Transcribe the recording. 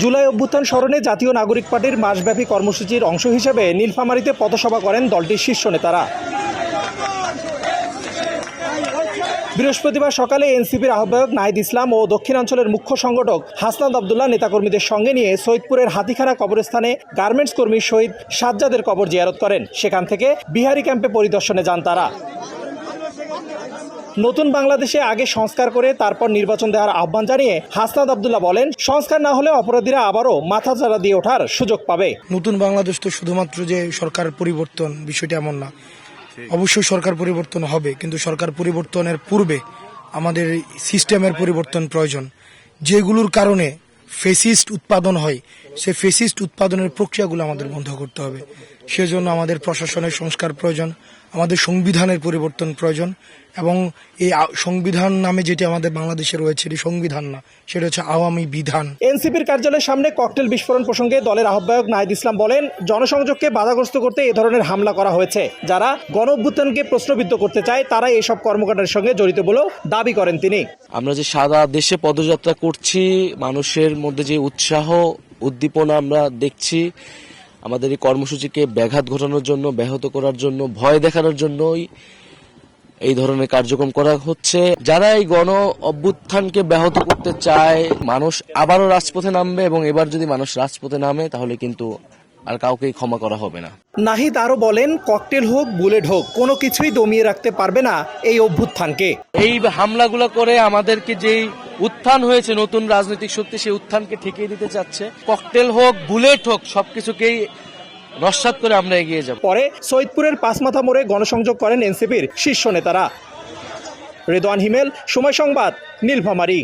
জুলাই অভ্যুত্থান স্মরণে জাতীয় নাগরিক পার্টির মাসব্যাপী কর্মসূচির অংশ হিসেবে নীলফামারীতে পথসভা করেন দলটির শীর্ষ নেতারা। বৃহস্পতিবার সকালে এনসিপির আহ্বায়ক নাহিদ ইসলাম ও দক্ষিণাঞ্চলের মুখ্য সংগঠক হাসনাদ আবদুল্লাহ নেতাকর্মীদের সঙ্গে নিয়ে সৈয়দপুরের হাতিখানা কবরস্থানে গার্মেন্টস কর্মী শহীদ সাজ্জাদের কবর জিয়ারত করেন। সেখান থেকে বিহারি ক্যাম্পে পরিদর্শনে যান তারা। নতুন বাংলাদেশে আগে সংস্কার করে তারপর নির্বাচন দেওয়ার আহ্বান জানিয়ে হাসনাদ আবদুল্লাহ বলেন, সংস্কার না হলে অপরাধীরা আবারও মাথা চারা দিয়ে ওঠার সুযোগ পাবে। নতুন বাংলাদেশ তো শুধুমাত্র যে সরকার পরিবর্তন বিষয়টা এমন না। অবশ্যই সরকার পরিবর্তন হবে, কিন্তু সরকার পরিবর্তনের পূর্বে আমাদের সিস্টেমের পরিবর্তন প্রয়োজন। যেগুলোর কারণে ফেসিস্ট উৎপাদন হয়, সে ফেসিস্ট উৎপাদনের প্রক্রিয়াগুলো আমাদের বন্ধ করতে হবে। সেজন্য আমাদের প্রশাসনের সংস্কার প্রয়োজন আমাদের সংবিধানের পরিবর্তন প্রয়োজন এবং এই সংবিধান নামে যেটি আমাদের বাংলাদেশে রয়েছে এটি সংবিধান না সেটা হচ্ছে আওয়ামী বিধান। এনসিপির কার্যালয়ের সামনে ককটেল বিস্ফোরণ প্রসঙ্গে দলের আহ্বায়ক নাহিদ ইসলাম বলেন জনসংযোগকে বাধাগ্রস্ত করতে এ ধরনের হামলা করা হয়েছে। যারা গণ অভ্যুত্থানকে প্রশ্নবিদ্ধ করতে চায় তারাই এসব কর্মকাণ্ডের সঙ্গে জড়িত বলেও দাবি করেন তিনি। আমরা যে সারা দেশে পদযাত্রা করছি মানুষের মধ্যে যে উৎসাহ উদ্দীপনা আমরা দেখছি আমাদের এই কর্মসূচিকে ব্যাঘাত ঘটানোর জন্য ব্যাহত করার জন্য ভয় দেখানোর জন্যই এই ধরনের কার্যক্রম করা হচ্ছে। যারা এই গণ অভ্যুত্থানকে ব্যাহত করতে চায় মানুষ আবারও রাজপথে নামবে এবং এবার যদি মানুষ রাজপথে নামে তাহলে কিন্তু আর কাউকেই ক্ষমা করা হবে না। নাহিদ আরও বলেন ককটেল হোক বুলেট হোক কোনো কিছুই দমিয়ে রাখতে পারবে না এই অভ্যুত্থানকে। এই হামলাগুলো করে আমাদেরকে যেই উত্থান হয়েছে, নতুন রাজনৈতিক শক্তি সেই উত্থানকে ঠেকিয়ে দিতে চাচ্ছে। ককটেল হোক, বুলেট হোক, সবকিছুকেই নস্বাত করে আমরা এগিয়ে যাব। পরে সৈয়দপুরের পাঁচমাথা মোড়ে গণসংযোগ করেন এনসিপির শীর্ষ নেতারা। রেদওয়ান হিমেল, সময় সংবাদ, নীলফামারী।